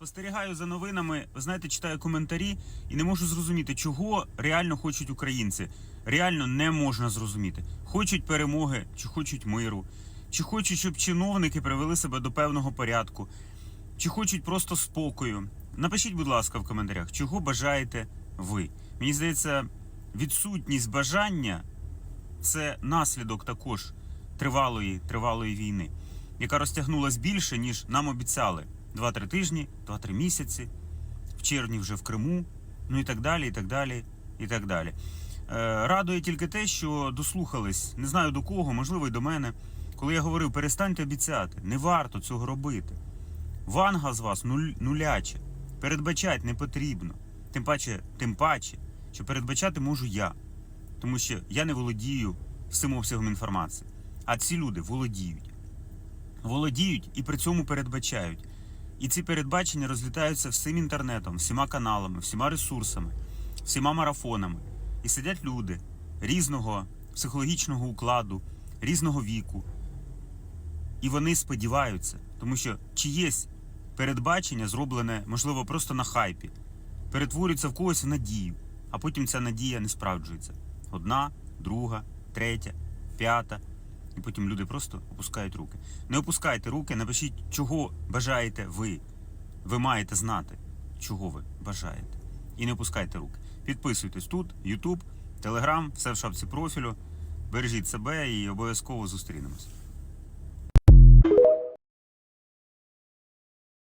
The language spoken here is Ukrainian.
Спостерігаю за новинами, ви знаєте, читаю коментарі і не можу зрозуміти, чого реально хочуть українці. Реально не можна зрозуміти. Хочуть перемоги, чи хочуть миру, чи хочуть, щоб чиновники привели себе до певного порядку, чи хочуть просто спокою. Напишіть, будь ласка, в коментарях, чого бажаєте ви. Мені здається, відсутність бажання це наслідок також тривалої, тривалої війни, яка розтягнулась більше, ніж нам обіцяли. 2-3 тижні, 2-3 місяці, в червні вже в Криму, ну і так далі, і так далі, і так далі. Е, радує тільки те, що дослухались, не знаю до кого, можливо, й до мене, коли я говорив, перестаньте обіцяти, не варто цього робити. Ванга з вас нуль, нуляче. Передбачати не потрібно. Тим паче, тим паче, що передбачати можу я. Тому що я не володію всім обсягом інформації. А ці люди володіють. Володіють і при цьому передбачають. І ці передбачення розлітаються всім інтернетом, всіма каналами, всіма ресурсами, всіма марафонами. І сидять люди різного психологічного укладу, різного віку. І вони сподіваються, тому що чиєсь передбачення зроблене, можливо, просто на хайпі, перетворюється в когось в надію, а потім ця надія не справджується. Одна, друга, третя, п'ята. І потім люди просто опускають руки. Не опускайте руки, напишіть, чого бажаєте ви. Ви маєте знати, чого ви бажаєте. І не опускайте руки. Підписуйтесь тут, YouTube, Telegram, все в шапці профілю. Бережіть себе і обов'язково зустрінемось.